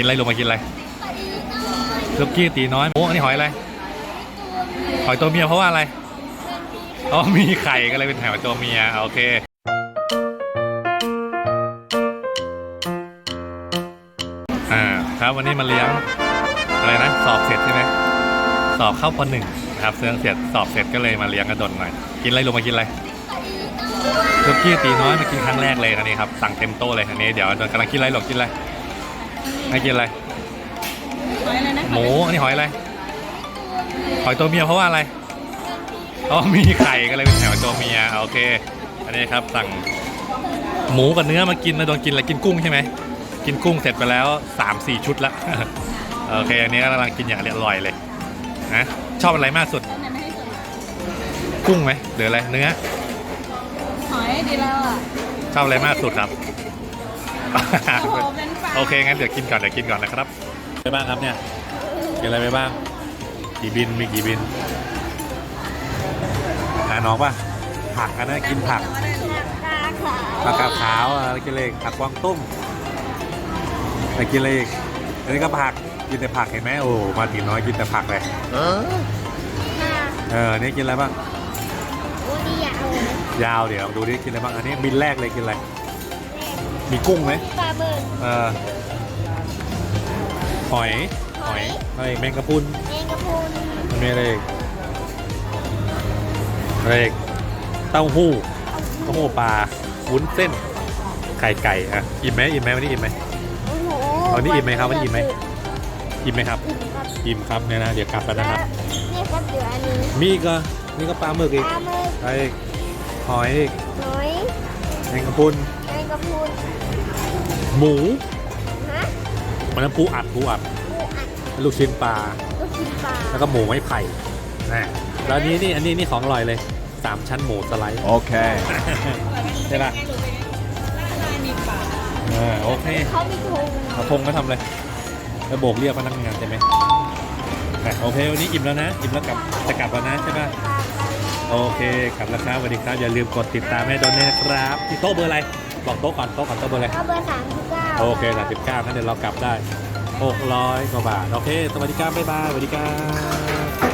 กินอะไรลงมากินอะไรลูกกี้ตีน้อยโอ้อันนี้หอยอะไรหอยตัวเมียเพราะว่าอะไรอ๋อมีไข่ก็เลยเป็นหอยตัวเมียโอเคอ่าครับวันนี้มาเลี้ยงอะไรนะสอบเสร็จใช่ไหมสอบเข้าปหนึ่งนะครับเสื่องเสร็จสอบเสร็จก็เลยมาเลี้ยงกระดนหน่อยกินอะไรลงมากินอะไรลูกกี้ตีน้อยมากินครั้งแรกเลยอันนี้ครับสั่งเต็มโต๊ะเลยอันนี้เดี๋ยวโดนกำลังกินอะไรหลงกินอะไร ให้กินอะไร หอยอะไรนะหมู อันนี้หอยอะไร หอยตัวเมียเพราะว่าอะไรอ๋อมีไข่ก็เลยเป็นหอยตัวเมียโอเค อันนี้ครับสั่งหมูกับเนื้อมากินนะโดนกินอะไรกินกุ้งใช่ไหม กินกุ้งเสร็จไปแล้ว3ามสี่ชุดละ โอเค อันนี้กำลังกินอย่างอร่อยเลยนะชอบอะไรมากสุด อันไหนไม่ให้สุดกุ้งไหมหรืออะไร เนื้อ หอยดีแล้วอะชอบอะไรมากสุดครับ โอ้โหเป็นปลาโอเคงั้นเดี๋ยวกินก่อนเดี๋ยวกินก่อนนะครับไปบ้างครับเนี่ยกินอะไรไปบ้าง กี่บินมีกี่บินหาน้องป่ะผักอันนั้นกินผักผักกาดขาวอะไรกินเลยผักกวางตุ้งอะไรกินอะไรอีกอันนี้ก็ผักกินแต่ผักเห็นไหมโอ้มาถึงน้อยกินแต่ผักเลยเออนี่กินอะไรบ้างยาวเดี๋ยวดูดิกินอะไรบ้างอันนี้บินแรกเลยกินอะไร มีกุ้งไหมปลาเบิร์เออหอย หอยอะไรอีกแมงกะพรุนแมงกะพรุนมันมีอะไรอีกอะไรอีกเต้าหู้เต้าหู้ปลาวุ้นเส้น ไข่ไก่อะอิ่มไหมอิ่มไหมวันนี้อิ่มไหม โอ้โหวันนี้อิ่มไหมครับวันนี้อิ่มไหม อิ่มไหมครับ อิ่มครับอิ่มครับเนี่ยนะเดี๋ยวกลับแล้วนะครับ นี่ครับเดี๋ยวอันนี้มีอีกเหรอนี่ก็ปลาหมึกอีกปลาหมึกอะไรอีกหอยอีกหอย แมงกะพรุนแมงกะพรุน หมูฮะมันนั้นปูอัดปูอัดปูอัดลูกชิ้นปลาลูกชิ้นปลาแล้วก็หมูไม้ไผ่นะแล้วอันนี้นี่อันนี้นี่ของอร่อยเลยสามชั้นหมูสไลด์ Okay. ใช่ปะไงหรือเป็นไงแล้วข้างในมีปลาอ่าโอเคเขามีธงเอาธงก็ทำเลยแล้วโบกเรียกพนักงานใช่ไหมอะโอเควันนี้อิ่มแล้วนะอิ่มแล้วกลับจะกลับแล้วนะใช่ปะโอเคกลับแล้วครับสวัสดีครับอย่าลืมกดติดตามให้ดอนเน่นะครับที่โต๊ะเบอร์อะไร บอกโต๊ะก่อนโต๊ะก่อนโต๊ะเบอร์อะไรเขาเบอร์สามสิบเก้าโอเคสามสิบเก้างั้นเดี๋ยวเรากลับได้หกร้อยกว่าบาท โอเค สวัสดีครับบ๊ายบายสวัสดีครับ